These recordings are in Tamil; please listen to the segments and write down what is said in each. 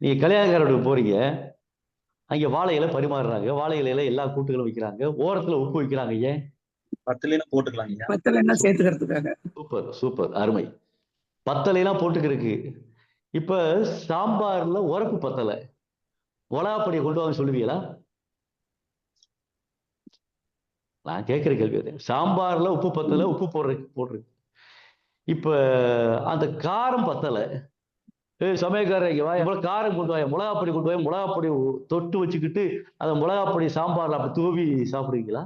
நீங்க கல்யாணக்காரோட போறீங்க. அங்க வாழை இலை பரிமாறுறாங்க. வாழை இலையில எல்லா கூட்டுகளும் வைக்கிறாங்க. ஓரத்துல உப்பு வைக்கிறாங்க ஏன்? பத்துலயும் போட்டுக்கலாம் ஐயா. பத்தல என்ன சேர்த்துக்கிறதுக்காக. சூப்பர் சூப்பர் அருமை. பத்தலைலாம் போட்டுக்கிறதுக்கு இப்ப சாம்பார்ல உரப்பு பத்தலை. மிளகாப்பொடியை கொண்டு வாங்க சொல்லுவீங்களா? நான் கேட்கிற கேள்வி அது. சாம்பார்ல உப்பு பத்தலை உப்பு போடுற போடுறது இப்ப அந்த காரம் பத்தலை ஏய் சமயக்காரர் இங்க வா இவ்வளவு காரம் கொண்டு வாங்க மிளகாப்பொடி கொண்டு வாங்க மிளகாப்பொடி தொட்டு வச்சுக்கிட்டு அந்த மிளகாப்பொடி சாம்பார்ல அப்படி தூவி சாப்பிடுவீங்களா?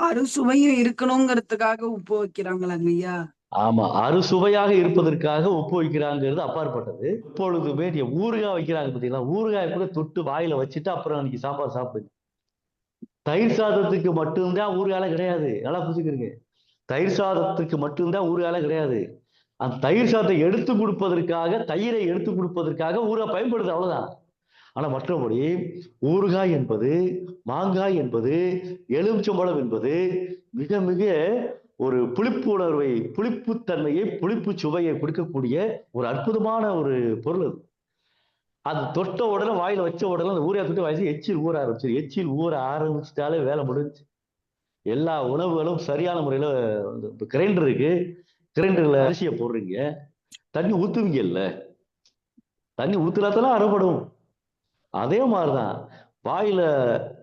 அறுசுவையும் இருக்கணுங்கிறதுக்காக உப்பு வைக்கிறாங்களாங்க ஐயா? ஆமா அறுசுவையாக இருப்பதற்காக உப்பு வைக்கிறாங்கிறது அப்பாற்பட்டது. இப்பொழுதுமே ஊறுகாய் வைக்கிறாங்க பார்த்தீங்களா ஊறுகாய் கூட தொட்டு வாயில வச்சுட்டு அப்புறம் அன்னைக்கு சாப்பாடு சாப்பிடுங்க. தயிர் சாதத்துக்கு மட்டும்தான் ஊறுகால கிடையாது. நல்லா புரிஞ்சுக்கிறீங்க. தயிர் சாதத்துக்கு மட்டும்தான் ஊறுகால கிடையாது. அந்த தயிர் சாதத்தை எடுத்து கொடுப்பதற்காக தயிரை எடுத்து கொடுப்பதற்காக ஊறுகாய் பயன்படுது அவ்வளவுதான். ஆனா மற்றபடி ஊறுகாய் என்பது மாங்காய் என்பது எலுமிச்சம்பழம் என்பது மிக மிக ஒரு புளிப்பு உணர்வை புளிப்புத்தன்மையை புளிப்பு சுவையை கொடுக்கக்கூடிய ஒரு அற்புதமான ஒரு பொருள் அது. அது தொட்ட உடனே வாயில வச்ச உடனே அந்த ஊரையா தொட்டு வயசு எச்சில் ஊற ஆரம்பிச்சிரு. எச்சில் ஊற ஆரம்பிச்சிட்டாலே வேலை முடிஞ்சு எல்லா உணவுகளும் சரியான முறையில வந்து இப்போ கிரைண்டர் இருக்கு. கிரைண்டர்ல அரிசியை போடுறீங்க. தண்ணி ஊத்துவீங்கல்ல? தண்ணி ஊத்துனாத்தான் அறப்படும் அதே மாதிரிதான் வாயில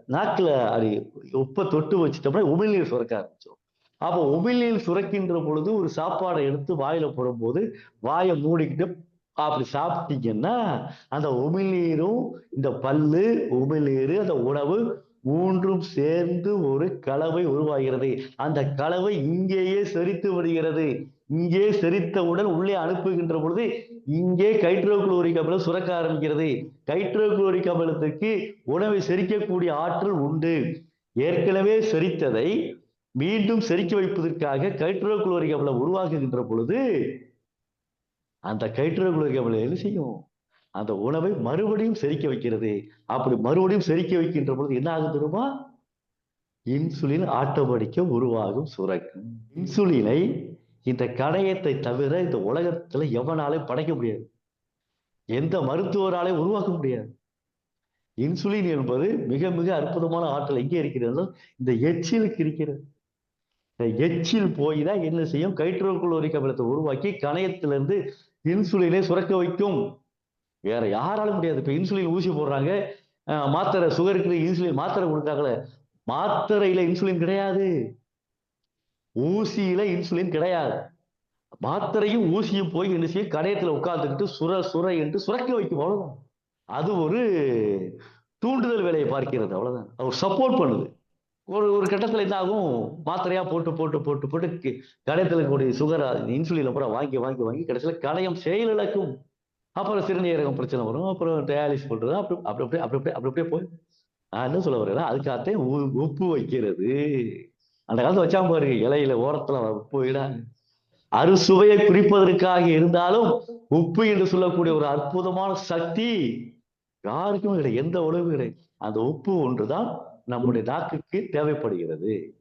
நாக்குல அது உப்பை தொட்டு வச்சுட்டோம்னா உமிழ்நீர் சுரக்க ஆரம்பிச்சிடும் அப்போ உமிழ்நீர் சுரக்கின்ற பொழுது ஒரு சாப்பாடை எடுத்து வாயில போடும்போது வாயை மூடிக்கிட்டு அப்படி சாப்பிட்டீங்கன்னா அந்த உமிழ்நீரும் இந்த பல்லு உமிழ்நீர் அந்த உணவு மூன்றும் சேர்ந்து ஒரு கலவை உருவாகிறது. அந்த கலவை இங்கேயே செரித்து விடுகிறது. இங்கே செறித்தவுடன் உள்ளே அனுப்புகின்ற பொழுது இங்கே கைட்ரோகுளோரிக் அமிலம் சுரக்க ஆரம்பிக்கிறது. கைட்ரோகுளோரிக் அமிலத்துக்கு உணவை செரிக்கக்கூடிய ஆற்றல் உண்டு. ஏற்கனவே செரித்ததை மீண்டும் செரிக்க வைப்பதற்காக கைட்ரோகுளோரிக் அமிலம் உருவாக்குகின்ற பொழுது அந்த கைட்ரோகுளோரிக் அமிலம் என்ன செய்யும்? அந்த உணவை மறுபடியும் செரிக்க வைக்கிறது. அப்படி மறுபடியும் செரிக்க வைக்கின்ற பொழுது என்ன ஆகும் தெரியுமா? இன்சுலின் ஆட்டோமேட்டிக்கா உருவாகும் சுரக்கும். இன்சுலினை இந்த கணையத்தை தவிர இந்த உலகத்துல எவனாலையும் படைக்க முடியாது. எந்த மருத்துவராலே உருவாக்க முடியாது. இன்சுலின் என்பது மிக மிக அற்புதமான ஆற்றல் எங்கே இருக்கிறது? இந்த எச்சிலுக்கு இருக்கிறது. இந்த எச்சில் போய் தான் என்ன செய்யும்? கைட்ரோகுளோரிக் அமிலத்தை உருவாக்கி கணையத்திலிருந்து இன்சுலினை சுரக்க வைக்கும். வேற யாராலும் முடியாது. இப்ப இன்சுலின் ஊசி போடுறாங்க. மாத்திரை சுகருக்கு இன்சுலின் மாத்திரை கொடுக்காங்களே மாத்திரையில இன்சுலின் கிடையாது. ஊசியில இன்சுலின் கிடையாது. மாத்திரையும் ஊசியும் போய் என்ன செய்ய கடையத்துல உட்கார்ந்துக்கிட்டு சுர சுர என்று சுரக்கி வைக்கும். அவ்வளவுதான். அது ஒரு தூண்டுதல் வேலையை பார்க்கிறது. அவ்வளவுதான். அவர் சப்போர்ட் பண்ணுது. ஒரு ஒரு கட்டத்துல என்ன ஆகும்? மாத்திரையா போட்டு போட்டு போட்டு போட்டு கி- கடையத்துல கூடிய சுகர் இன்சுலின் அப்புறம் வாங்கி வாங்கி வாங்கி கடைசியில கடையம் செயலிழக்கும். அப்புறம் சிறுநீரகம் பிரச்சனை வரும். அப்புறம் டயாலிஸ் பண்றது. அப்படி அப்படி அப்படியே அப்படி அப்படியே அப்படி அப்படியே போய் நான் என்ன சொல்ல வரேன்னா அதுக்காகத்தே உ- உப்பு வைக்கிறது. அந்த காலத்தை வச்சா பாருங்க இலையில ஓரத்துல உப்பு இடாங்க அறுசுவையை குறிப்பதற்காக இருந்தாலும் உப்பு என்று சொல்லக்கூடிய ஒரு அற்புதமான சக்தி யாருக்கும் கிடையாது. எந்த உணவும் கிடையாது. அந்த உப்பு ஒன்றுதான் நம்முடைய நாக்குக்கு தேவைப்படுகிறது.